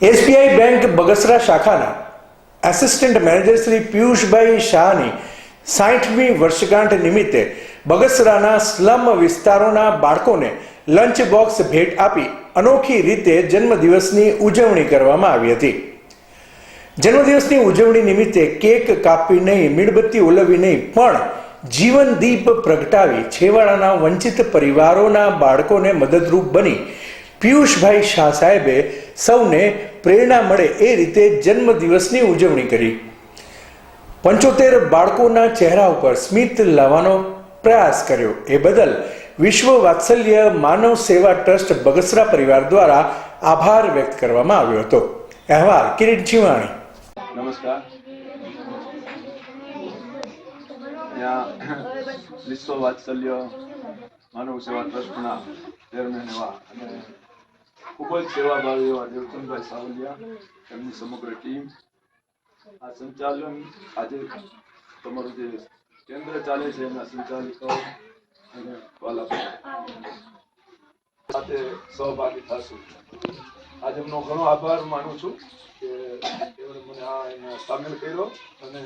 SBI bank Bagasara શાખાના assistant manager Shri પિયુષભાઈ શાહની સાઠમી વર્ષગાંઠ નિમિત્તે બગસરાના સ્લમ વિસ્તારોના બાળકોને લંચ બોક્સ ભેટ આપી અનોખી રીતે જન્મદિવસની ઉજવણી કરવામાં આવી હતી. જન્મદિવસની ઉજવણી નિમિત્તે કેક કાપી નહીં, મીણબત્તી ઓલવી નહીં, પણ જીવન દીપ પ્રગટાવી છેવાડાના વંચિત પરિવારોના બાળકોને મદદરૂપ બની પિયુષભાઈ શાહ સાહેબે સૌને પ્રેરણા મળે એ રીતે જન્મદિવસની ઉજવણી કરી. પંચોતેર બાળકોના ચહેરા ઉપર સ્મિત લાવવાનો પ્રયાસ કર્યો. એ બદલ વિશ્વ વાત્સલ્ય માનવ સેવા ટ્રસ્ટ બગસરા પરિવાર દ્વારા આભાર વ્યક્ત કરવામાં આવ્યો હતો. અહેવાલ કિરીટ જીવાણી. નમસ્કાર. વિશ્વ વાત્સલ્ય માનવ સેવા ટ્રસ્ટના ચેરમેન એવા અને ખૂબ જ સેવાભાવી એવા દેવચંદભાઈ સાવલિયા, એમની સમગ્ર ટીમ. આ સંચાલન આજે તમારું જે કેન્દ્ર ચાલે છે, એના સંચાલિકો અને સાથે સહભાગી થશું. આજે એમનો ઘણો આભાર માનું છું કે મને આ સામેલ કર્યો અને